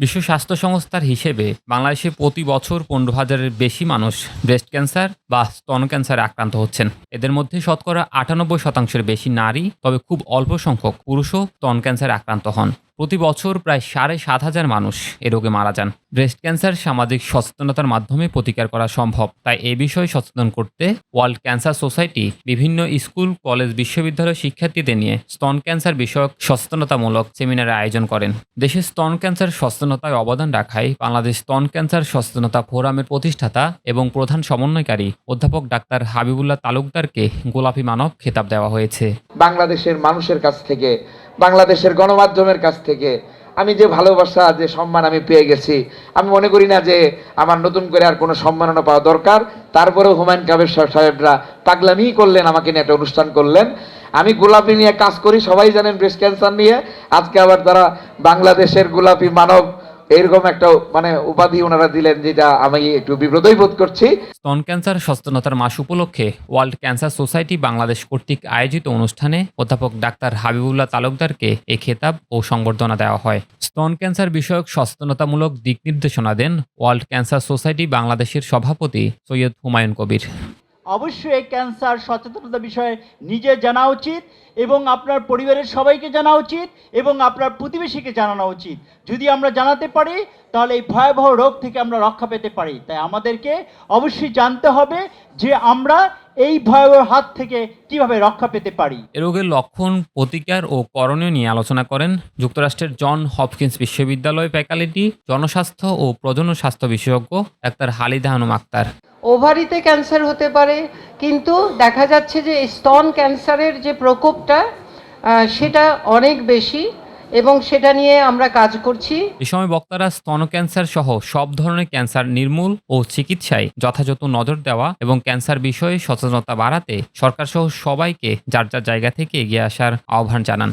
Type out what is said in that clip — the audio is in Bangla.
বিশ্ব স্বাস্থ্য সংস্থার হিসেবে বাংলাদেশে প্রতি বছর পনেরো হাজারের বেশি মানুষ ব্রেস্ট ক্যান্সার বা স্তন ক্যান্সারে আক্রান্ত হচ্ছেন। এদের মধ্যে শতকরা আটানব্বই শতাংশের বেশি নারী, তবে খুব অল্প সংখ্যক পুরুষও স্তন ক্যান্সারে আক্রান্ত হন। প্রতি বছর প্রায় সাড়ে সাত হাজার মানুষ এ রোগে মারা যান। ব্রেস্ট ক্যান্সার সামাজিক সচেতনতার মাধ্যমে প্রতিকার করা সম্ভব। তাই এ বিষয়ে সচেতন করতে ওয়ার্ল্ড ক্যান্সার সোসাইটি বিভিন্ন স্কুল, কলেজ, বিশ্ববিদ্যালয় শিক্ষার্থীদের নিয়ে স্তন ক্যান্সার বিষয়ক সচেতনতামূলক সেমিনারের আয়োজন করেন। দেশে স্তন ক্যান্সার সচেতনতায় অবদান রাখায় বাংলাদেশ স্তন ক্যান্সার সচেতনতা ফোরামের প্রতিষ্ঠাতা এবং প্রধান সমন্বয়কারী অধ্যাপক ডাক্তার হাবিবুল্লাহ তালুকদারকে গোলাপি মানব খেতাব দেওয়া হয়েছে। বাংলাদেশের মানুষের কাছ থেকে বাংলাদেশের গণমাধ্যমের কাছ থেকে। আমি যে ভালোবাসা, যে সম্মান আমি পেয়ে গেছি, আমি মনে করি না যে আমার নতুন করে আর কোনো সম্মাননা পাওয়া দরকার। তারপরেও হুমায়ুন কাবের সাহেবরা পাগলামি করলেন, আমাকে নিয়ে একটা অনুষ্ঠান করলেন। আমি গোলাপি নিয়ে কাজ করি, সবাই জানেন ব্রেস্ট ক্যান্সার নিয়ে। আজকে আবার তারা বাংলাদেশের গোলাপি মানব এরকম একটা মানে উপাধি ওনারা দিলেন যেটা আমি একটু বিব্রতই বোধ করছি। স্তন ক্যান্সার সচেতনতার মাস উপলক্ষে ওয়ার্ল্ড ক্যান্সার সোসাইটি বাংলাদেশ কর্তৃক আয়োজিত অনুষ্ঠানে অধ্যাপক ডাক্তার হাবিবুল্লাহ তালুকদারকে এই খেতাব ও সংবর্ধনা দেওয়া হয়। স্তন ক্যান্সার বিষয়ক সচেতনতামূলক দিক নির্দেশনা দেন ওয়ার্ল্ড ক্যান্সার সোসাইটি বাংলাদেশের সভাপতি সৈয়দ হুমায়ুন কবির। অবশ্যই ক্যান্সার সচেতনতা বিষয়ে নিজে জানা উচিত এবং আপনার পরিবারের সবাইকে জানা উচিত এবং আপনার প্রতিবেশীকে জানানো উচিত। যদি আমরা জানাতে পারি, তাহলে এই ভয়াবহ রোগ থেকে আমরা রক্ষা পেতে পারি। তাই আমাদেরকে অবশ্যই জানতে হবে যে আমরা এই ভয়াবহ হাত থেকে কীভাবে রক্ষা পেতে পারি। এ রোগের লক্ষণ, প্রতিকার ও করণীয় নিয়ে আলোচনা করেন যুক্তরাষ্ট্রের জন হপকিন্স বিশ্ববিদ্যালয় ফ্যাকাল্টি, জনস্বাস্থ্য ও প্রজনন স্বাস্থ্য বিশেষজ্ঞ ডাক্তার হালিদা হানুম আক্তার। ওভারিতে ক্যান্সার হতে পারে, কিন্তু দেখা যাচ্ছে যে স্তন ক্যান্সারের যে প্রকোপটা সেটা অনেক বেশি এবং সেটা নিয়ে আমরা কাজ করছি। এ সময় বক্তারা স্তন ক্যান্সার সহ সব ধরনের ক্যান্সার নির্মূল ও চিকিৎসায় যথাযথ নজর দেওয়া এবং ক্যান্সার বিষয়ে সচেতনতা বাড়াতে সরকার সহ সবাইকে যার যার জায়গা থেকে এগিয়ে আসার আহ্বান জানান।